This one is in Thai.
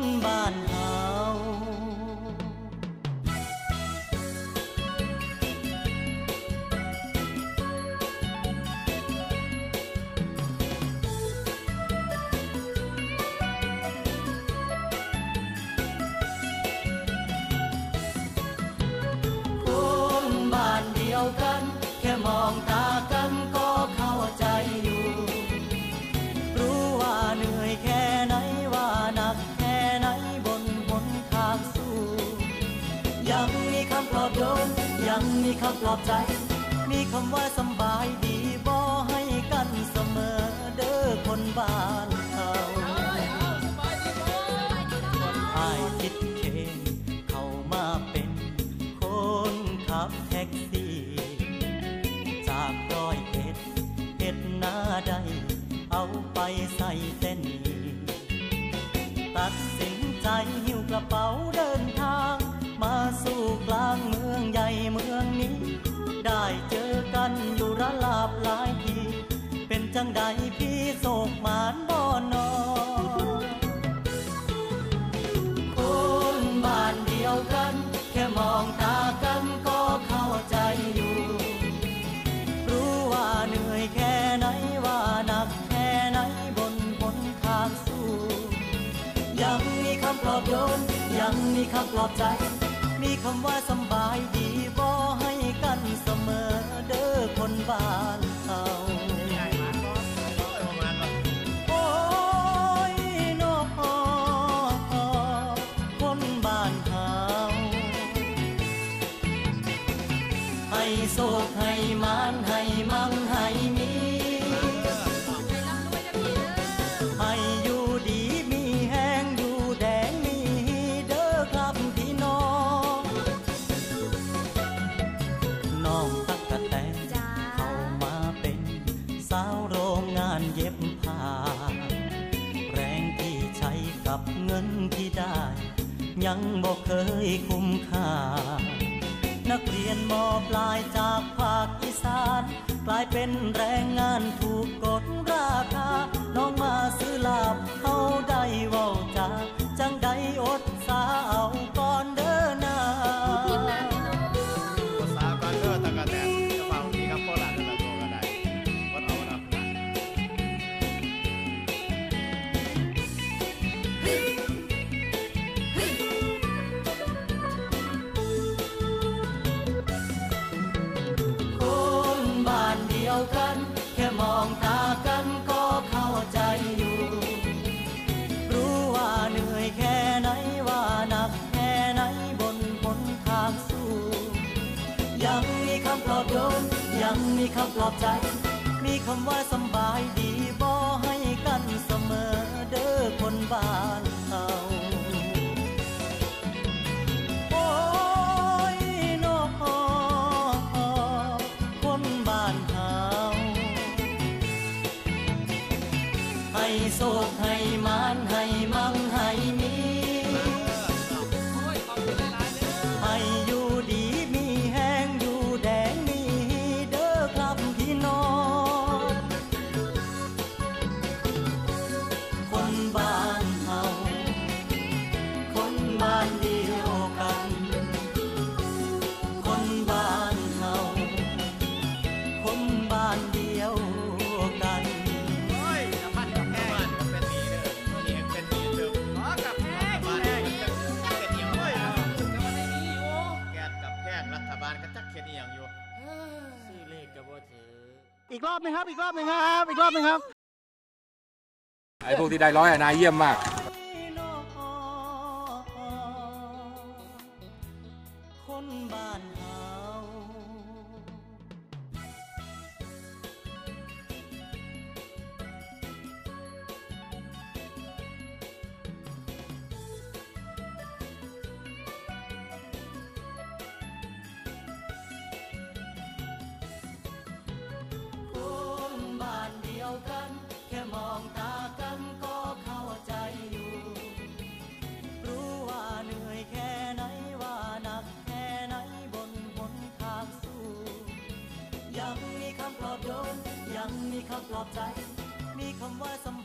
bye. ำปลอบใจ มีคำว่าสบายดีบ่ให้กันเสมอเด้อคนบ้านเขาอายคิดเคนเข้ามาเป็นคนขับแท็กซี่ จากร้อยเอ็ดเอ็ดหน้าใด เอาไปใส่เส้นีตัดสินใจ จังใดพี่โศกหมานบ่อนอคนบ้านเดียวกัน แค่มองตากันก็เข้าใจอยู่ รู้ว่าเหนื่อยแค่ไหนว่าหนักแค่ไหนบนบนทางสู้ ยังมีคำปลอบโยน ยังมีคำปลอบใจ มีคำว่าสบายดีบ่ให้กันเสมอเด้อคนบ้าน ให้โศกให้มานให้มั่งให้มีให้อยู่ดีมีแห้งอยู่แดงมีเด้อครับพี่น้อง น้องตักกะแตนเข้ามาเป็น สาวโรงงานเย็บผ้า แรงที่ใช้กับเงินที่ได้ ยังบอกเคยคุ้มค่า นักเรียนมอปลายจากภาคอีสาน กลายเป็นแรงงานถูกกดราคา น้องมาซื้อลาบเอาได้ว้าจาจังใดอดสาเอาก่อนเด้อนาภาษาเลือตะกะแตนจะฟังดีครับโคราชนั่นแหละตัวก็ได้วัดเอานะำปลอบใจ มีคำว่าสบายดีบ่ให้กันเสมอเด้อคนบ้านเขาโอ้ยนอคนบ้านเขาให้โศกให้มา อีกรอบหนึงครับ อีกรอบหนึงครับ อีกรอบหนึงครับ ไอ้พวกที่ได้ร้อยอะนายเยี่ยมมาก ยังมีคำปลอบใจ มีคำว่าสัม